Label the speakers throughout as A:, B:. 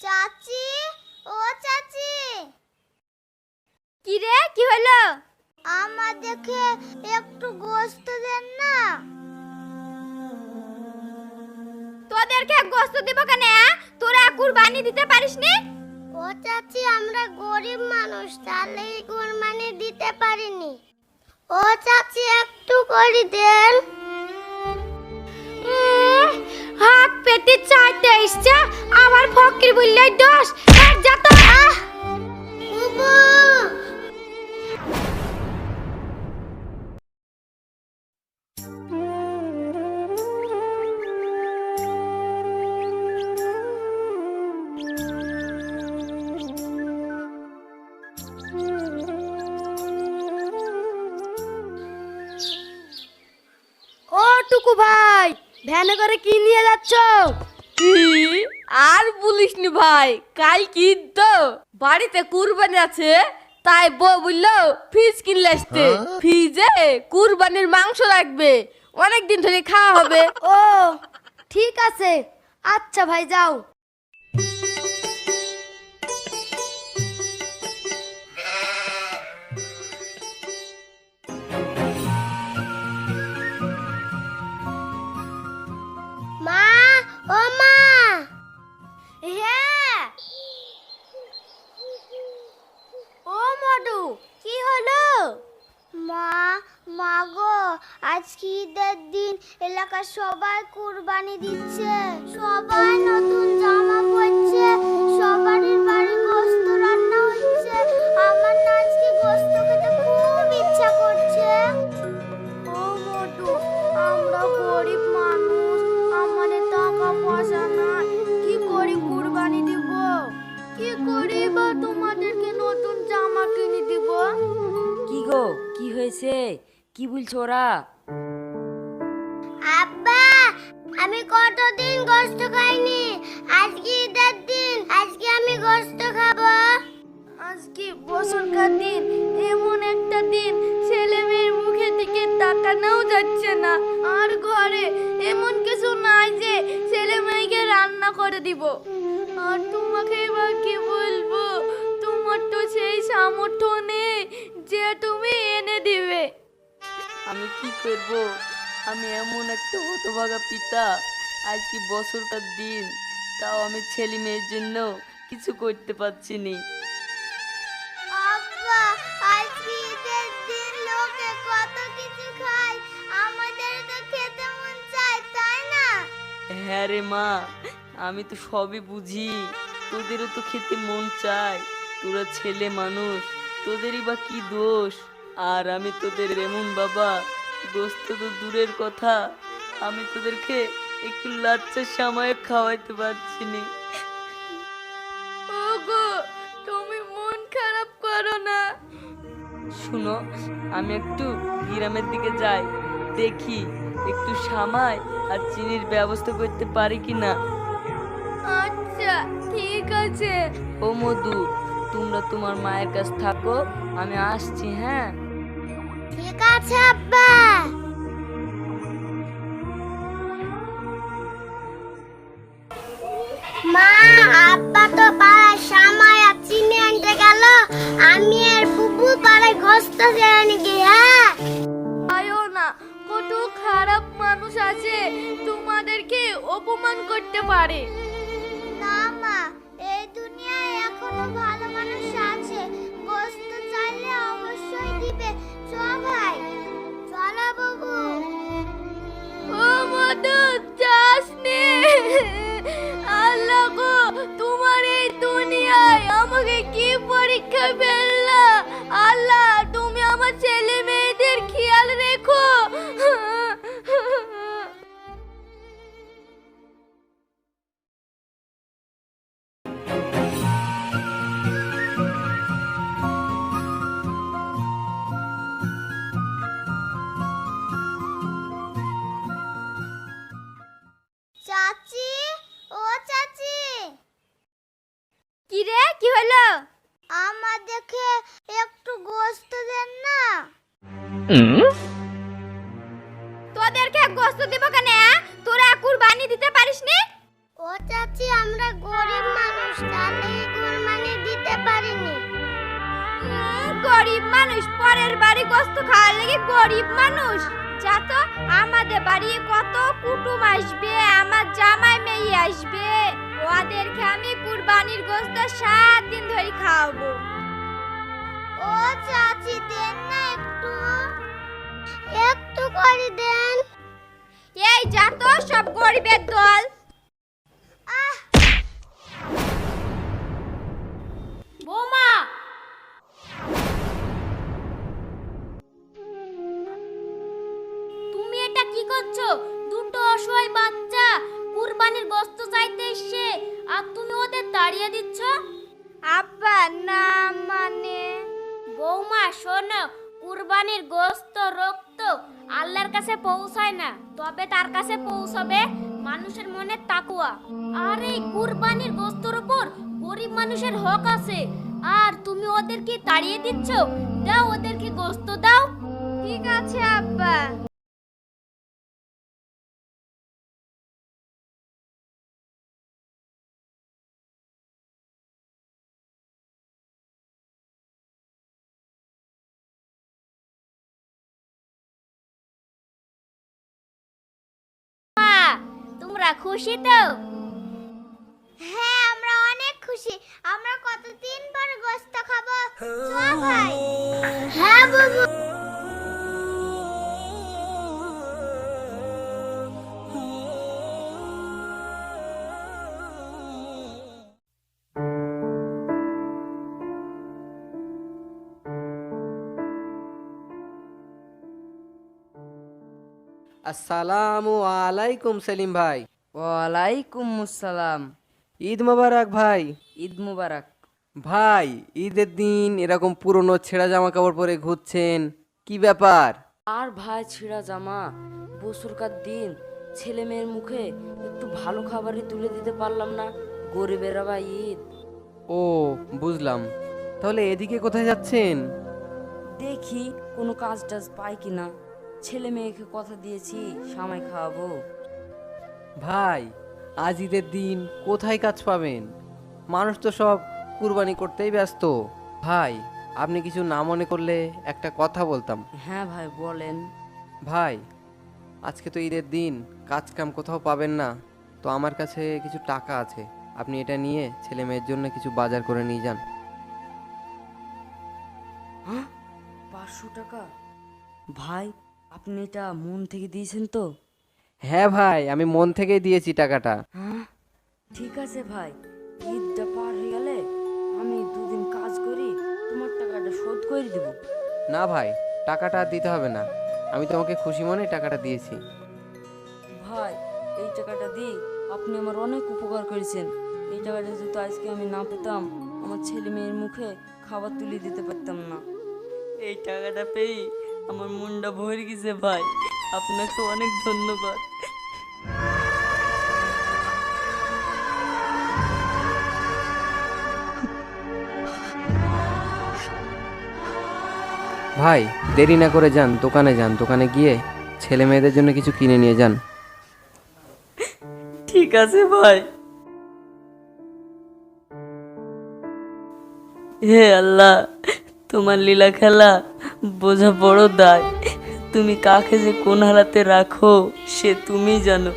A: চাচি ও চাচি।
B: কি রে কি হলো?
A: আমার দেখে একটু গোস্ত দেন না।
B: তোদেরকে গোস্ত দিব কেন? তোরা কুরবানি দিতে পারিস নি?
A: ও চাচি আমরা গরিব মানুষ তাহলে কোরবানি দিতে পারিনি। ও চাচি একটু করে দেন।
B: পেতে চাইতে এসছে আমার ফকির বললে দোষ আর যা তো আহ! ও টুকু ভাই ভ্যানে করে কি নিয়ে যাচ্ছ?
C: আর বলিস নি ভাই কাল কি তো বাড়িতে কুরবানি আছে তাই বউ বলল ফ্রিজ কিনলে আসতে। ফ্রিজে কুরবানির মাংস রাখবে অনেক দিন ধরে খাওয়া হবে।
B: ও ঠিক আছে। আচ্ছা ভাই যাও।
A: আজকে ঈদের দিন এলাকার সবাই কুরবানি দিচ্ছে, সবাই নতুন জামা পরছে, সবারই বাড়ি গোস্ত রান্না হচ্ছে। আমার না আজকে গোস্ত খেতে খুব ইচ্ছা করছে।
B: ও মডু আমরা গরিব মানুষ আমাদের টাকা পয়সা নাই, কি করে কুরবানি দিব? কি করে বা তোমাদেরকে নতুন জামা কিনে দিব?
C: কি গো, কি হয়েছে? কি বলছো ওরা?
A: কতদিন গোস্ত খাইনি? আজকে ঈদের দিন আজকে আমি গোস্ত খাব।
B: আজকে বছরকার দিন এমন একটা দিন ছেলে মেয়ের মুখে দিকে তাকানোও যাচ্ছে না। আর ঘরে এমন কিছু নাই যে ছেলে মেয়েকে রান্না করে দিব। আর তোমাকে এবার কি বলব? তোমার তো সেই সামর্থ্য নেই যে তুমি এনে দিবে।
C: আমি কি করব? আমি এমন একটা হতভাগা পিতা। আজকে বছরটার দিন তাও আমি ছেলে মেয়ের জন্য কিছু করতে পারছি নি
A: আব্বা আজকে ঈদের দিন লোকে কত কিছু খায় আমাদের তো খেতে মন চায় তাই না?
C: হ্যাঁ রে মা আমি তো সবই বুঝি তোদেরও তো খেতে মন চায় তোরা ছেলে মানুষ তোদেরই বা কি দোষ? আর আমি তোদের এমন বাবা দোষ তো দূরের কথা আমি তোদেরকে একটু লাচ্চা সময় খাওয়াইতে পারছি নি।
B: ওগো তুমি মন খারাপ করো না।
C: শুনো আমি একটু গ্রামের দিকে যাই দেখি একটু সামাই আর চিনির ব্যবস্থা করতে পারি কি না
B: আচ্ছা ঠিক আছে।
C: ও মধু তোমরা তোমার মায়ের কাছে থাকো আমি আসছি হ্যাঁ?
A: ঠিক আছে আব্বা। মা আব্বা তো পাড়ায় আর চিনি আনতে গেল। আমি আর বুবু পাড়ায় ঘষতে চেয়ে গিয়ে হ্যাঁ?
B: আয়ো না কত খারাপ মানুষ আছে তোমাদেরকে অপমান করতে পারে।
A: না মা এই দুনিয়ায় এখনও ভালো মানুষ
B: আল্লাহ তুমি আমার ছেলে মেয়েদের খেয়াল রেখো।
A: চাচি ও চাচি।
B: কি রে কি হলো?
A: আমার দেখে একটু গোস্ত দেন না?
B: তোদেরকে গোস্ত দিব কেন তোরা কুরবানি দিতে পারিস নি?
A: ও চাচি আমরা গরিব মানুষ তাহলে কুরবানি দিতে পারিনি।
D: গরিব মানুষ পরের বাড়ি গোস্ত খাওয়ার লেগে গরিব মানুষ। যা তো আমাদের বাড়ি কত কুটুম আসবে আমার জামাই মেয়ে আসবে। ওদেরকে আমি কুরবানির গোস্ত সাত দিন ধরে খাওয়াবো।
A: ও চাচি দেন না একটু। একটু করে দেন।
D: এই যা তো সব গরিবের দল। কাছে পৌঁছায় না, তবে তার কাছে পৌঁছাবে মানুষের মনে তাকুয়া। আর এই কুরবানির গোস্তর উপর গরিব মানুষের হক আছে। আর তুমি ওদেরকে তাড়িয়ে দিচ্ছ? দাও ওদেরকে গোস্ত দাও। ঠিক আছে, আব্বা। তোমরা খুশি তো?
A: হ্যাঁ আমরা অনেক খুশি। আমরা কতদিন পর গোস্ত খাব? চল ভাই। হ্যাঁ বাবু।
E: আসসালামু আলাইকুম সেলিম ভাই।
C: ওয়ালাইকুম আসসালাম
E: ঈদ মোবারক ভাই।
C: ঈদ মুবারক।
E: ভাই ঈদের দিন এরকম পুরনো ছেঁড়া জামা কাপড় পরে ঘুরছেন কি ব্যাপার?
C: আর ভাই ছেঁড়া জামা বছরকার দিন ছেলে মেয়ের মুখে একটু ভালো খাবারই তুলে দিতে পারলাম না গরিবের ভাই ঈদ।
E: ও বুঝলাম। তাহলে এদিকে কোথায় যাচ্ছেন?
C: দেখি কোনো কাজ টাজ পাই কিনা। ছেলে মেয়েকে কথা দিয়েছি সামাই খাওয়াবো।
E: ভাই আজ ঈদের দিন কোথায় কাজ পাবেন? মানুষ তো সব কুরবানি করতেই ব্যস্ত। ভাই আপনি কিছু না মনে করলে একটা কথা বলতাম।
C: হ্যাঁ ভাই বলেন।
E: ভাই আজকে তো ঈদের দিন কাজ কাম কোথাও পাবেন না। তো আমার কাছে কিছু টাকা আছে। আপনি এটা নিয়ে ছেলে মেয়ের জন্য কিছু বাজার করে নিয়ে যান।
C: হ্যাঁ? পাঁচশো টাকা? ভাই আপনি এটা মন থেকে দিয়েছেন তো?
E: হ্যাঁ ভাই আমি মন থেকেই দিয়েছি টাকাটা।
C: হ্যাঁ? ঠিক আছে ভাই ঈদটা পার হয়ে গেলে আমি দুদিন কাজ করি তোমার টাকাটা শোধ করে দেব।
E: না ভাই টাকাটা আর দিতে হবে না। আমি তোমাকে খুশি মনে টাকাটা দিয়েছি।
C: ভাই এই টাকাটা দিই আপনি আমার অনেক উপকার করেছেন। এই টাকাটা যদি আজকে আমি না পেতাম আমার ছেলে মেয়ের মুখে খাবার তুলে দিতে পারতাম না। এই টাকাটা পেয়ে আমার মনটা ভরে গেছে ভাই। আপনাকে অনেক ধন্যবাদ।
E: ভাই দেরি না করে যান দোকানে যান। দোকানে গিয়ে ছেলে মেয়েদের জন্য কিছু কিনে নিয়ে যান।
C: ঠিক আছে ভাই। হে আল্লাহ তোমার লীলা খেলা বোঝা বড় দায়। তুমি কাকে যে কোন হালাতে রাখো, সে তুমি জানো।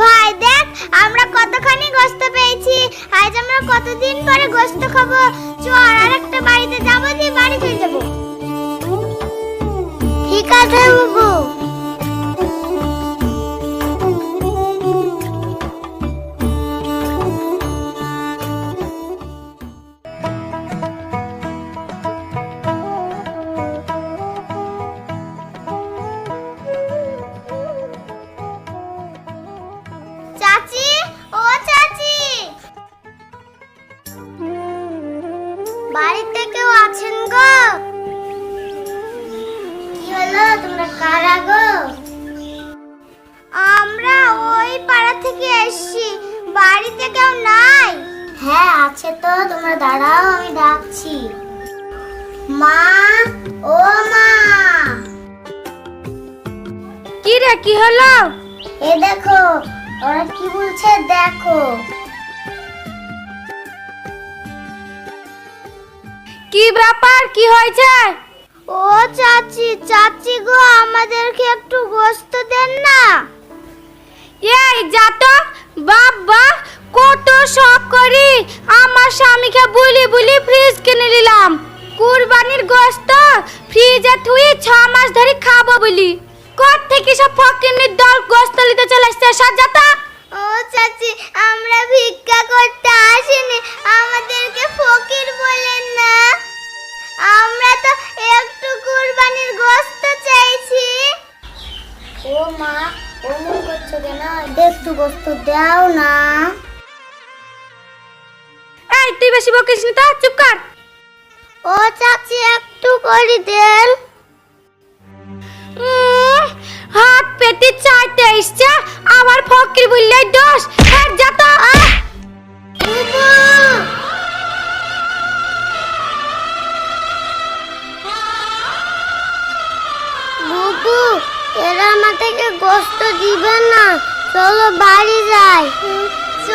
A: ভাই, দেখ, আমরা কতখানি গোস্ত পেয়েছি। আজ আমরা কতদিন পরে গোস্ত খাব? চল আর একটা বাড়িতে যাব, দিয়ে বাড়ি চলে যাব। তোমরা দাঁড়াও আমি ডাকছি। মা ও মা!
D: কি রে কি হলো?
A: এ দেখো ওরা কি বলছে দেখো।
D: কি ব্যাপার কি হয়েছে?
A: ও চাচি চাচি গো আমাদেরকে একটু গোস্ত দেন না।
D: এই যা তো বাবা কত শখ করি আমার স্বামীকে বলি বলি ফ্রিজ কিনে নিলাম। কুরবানির গোস্ত ফ্রিজে থুই ছ মাস ধরে খাব বলি। কত থেকে সব ফকিনের দল গোস্ত
A: চাচি একটু
D: করে
A: দেন।
D: হাত পেতে চাইতে এসছে আমার ফকির বললে দোষ হ্যাঁ যা তো।
A: বুবু এরা আমাদেরকে গোস্ত দিবে না চলো বাড়ি যাই। চ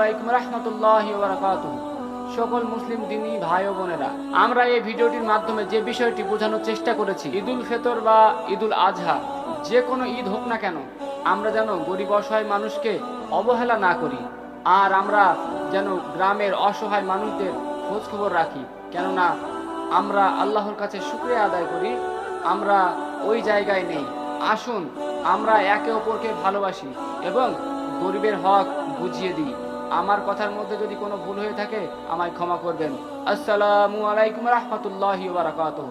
F: আলাইকুম রহমতুল্লাহ বারাকাতুহ। সকল মুসলিম দিনী ভাই ও বোনেরা, আমরা এই ভিডিওটির মাধ্যমে যে বিষয়টি বোঝানোর চেষ্টা করেছি, ঈদুল ফেতর বা ঈদুল আজহা যে কোনো ঈদ হোক না কেন, আমরা যেন গরিব অসহায় মানুষকে অবহেলা না করি, আর আমরা যেন গ্রামের অসহায় মানুষদের খোঁজ খবর রাখি। কেননা, আমরা আল্লাহর কাছে শুক্রিয়া আদায় করি, আমরা ওই জায়গায় নেই। আসুন, আমরা একে অপরকে ভালোবাসি এবং গরিবের হক বুঝিয়ে দিই। আমার কথার মধ্যে যদি কোনো ভুল হয়ে থাকে, আমায় ক্ষমা করবেন। আসসালামু আলাইকুম রহমতুল্লাহ বারাকাতুহ।